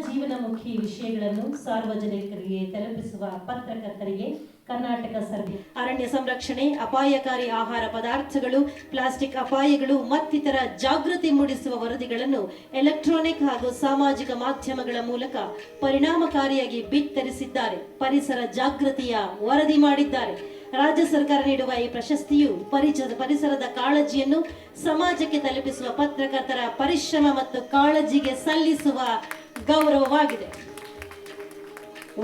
ಜೀವನಮುಖಿ ವಿಷಯಗಳನ್ನು ಸಾರ್ವಜನಿಕರಿಗೆ ತಲುಪಿಸುವ ಪತ್ರಕರ್ತರಿಗೆ ಕರ್ನಾಟಕ ಸರ್ಕಾರ ಅರಣ್ಯ ಸಂರಕ್ಷಣೆ, ಅಪಾಯಕಾರಿ ಆಹಾರ ಪದಾರ್ಥಗಳು, ಪ್ಲಾಸ್ಟಿಕ್ ಅಪಾಯಗಳು ಮತ್ತಿತರ ಜಾಗೃತಿ ಮೂಡಿಸುವ ವರದಿಗಳನ್ನು ಎಲೆಕ್ಟ್ರಾನಿಕ್ ಹಾಗೂ ಸಾಮಾಜಿಕ ಮಾಧ್ಯಮಗಳ ಮೂಲಕ ಪರಿಣಾಮಕಾರಿಯಾಗಿ ಬಿತ್ತರಿಸಿದ್ದಾರೆ. ಪರಿಸರ ಜಾಗೃತಿಯ ವರದಿ ಮಾಡಿದ್ದಾರೆ. ರಾಜ್ಯ ಸರ್ಕಾರ ನೀಡುವ ಈ ಪ್ರಶಸ್ತಿಯು ಪರಿಚ ಪರಿಸರದ ಕಾಳಜಿಯನ್ನು ಸಮಾಜಕ್ಕೆ ತಲುಪಿಸುವ ಪತ್ರಕರ್ತರ ಪರಿಶ್ರಮ ಮತ್ತು ಕಾಳಜಿಗೆ ಸಲ್ಲಿಸುವ ಗೌರವವಾಗಿದೆ.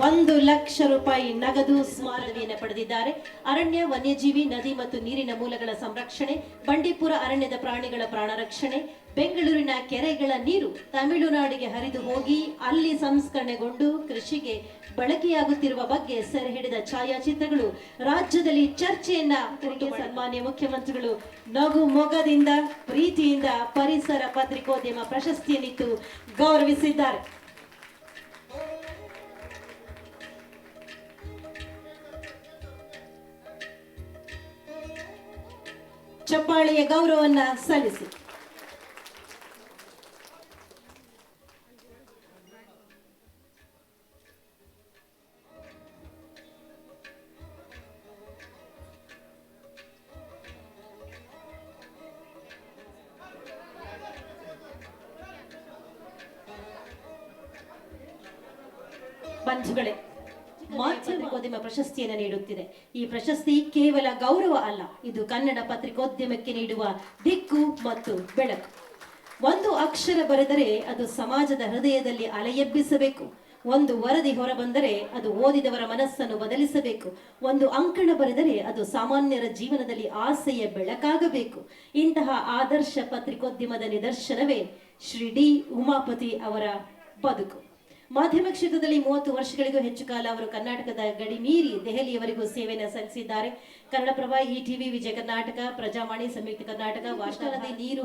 ಒಂದು ಲಕ್ಷ ರೂಪಾಯಿ ನಗದು ಸ್ಮಾರಕವನ್ನು ಪಡೆದಿದ್ದಾರೆ. ಅರಣ್ಯ ವನ್ಯಜೀವಿ ನದಿ ಮತ್ತು ನೀರಿನ ಮೂಲಗಳ ಸಂರಕ್ಷಣೆ ಬಂಡೀಪುರ ಅರಣ್ಯದ ಪ್ರಾಣಿಗಳ ಪ್ರಾಣ ರಕ್ಷಣೆ ಬೆಂಗಳೂರಿನ ಕೆರೆಗಳ ನೀರು ತಮಿಳುನಾಡಿಗೆ ಹರಿದು ಹೋಗಿ ಅಲ್ಲಿ ಸಂಸ್ಕರಣೆಗೊಂಡು ಕೃಷಿಗೆ ಬಳಕೆಯಾಗುತ್ತಿರುವ ಬಗ್ಗೆ ಸೆರೆ ಹಿಡಿದ ಛಾಯಾಚಿತ್ರಗಳು ರಾಜ್ಯದಲ್ಲಿ ಚರ್ಚೆಯನ್ನ ಸನ್ಮಾನ್ಯ ಮುಖ್ಯಮಂತ್ರಿಗಳು ನಗು ಮೊಗದಿಂದ ಪರಿಸರ ಪತ್ರಿಕೋದ್ಯಮ ಪ್ರಶಸ್ತಿಯನ್ನಿತ್ತು ಗೌರವಿಸಿದ್ದಾರೆ. ಚಪ್ಪಾಳೆಯ ಗೌರವವನ್ನು ಸಲ್ಲಿಸಿ. ಬಂಧುಗಳೇ ಮಾಧ್ಯಮ ಪತ್ರಿಕೋದ್ಯಮ ಪ್ರಶಸ್ತಿಯನ್ನು ನೀಡುತ್ತಿದೆ. ಈ ಪ್ರಶಸ್ತಿ ಕೇವಲ ಗೌರವ ಅಲ್ಲ, ಇದು ಕನ್ನಡ ಪತ್ರಿಕೋದ್ಯಮಕ್ಕೆ ನೀಡುವ ದಿಕ್ಕು ಮತ್ತು ಬೆಳಕು. ಒಂದು ಅಕ್ಷರ ಬರೆದರೆ ಅದು ಸಮಾಜದ ಹೃದಯದಲ್ಲಿ ಅಲೆಯೆಬ್ಬಿಸಬೇಕು. ಒಂದು ವರದಿ ಹೊರಬಂದರೆ ಅದು ಓದಿದವರ ಮನಸ್ಸನ್ನು ಬದಲಿಸಬೇಕು. ಒಂದು ಅಂಕಣ ಬರೆದರೆ ಅದು ಸಾಮಾನ್ಯರ ಜೀವನದಲ್ಲಿ ಆಸೆಯ ಬೆಳಕಾಗಬೇಕು. ಇಂತಹ ಆದರ್ಶ ಪತ್ರಿಕೋದ್ಯಮದ ನಿದರ್ಶನವೇ ಶ್ರೀ ಡಿ ಉಮಾಪತಿ ಅವರ ಬದುಕು. ಮಾಧ್ಯಮ ಕ್ಷೇತ್ರದಲ್ಲಿ ಮೂವತ್ತು ವರ್ಷಗಳಿಗೂ ಹೆಚ್ಚು ಕಾಲ ಅವರು ಕರ್ನಾಟಕದ ಗಡಿ ಮೀರಿ ದೆಹಲಿಯವರೆಗೂ ಸೇವೆಯನ್ನು ಸಲ್ಲಿಸಿದ್ದಾರೆ. ಕನ್ನಡಪ್ರಭ, ಈ ಟಿವಿ ವಿಜಯ ಕರ್ನಾಟಕ, ಪ್ರಜಾವಾಣಿ, ಸಂಯುಕ್ತ ಕರ್ನಾಟಕ ವಾರ್ತಾ ನದಿ ನೀರು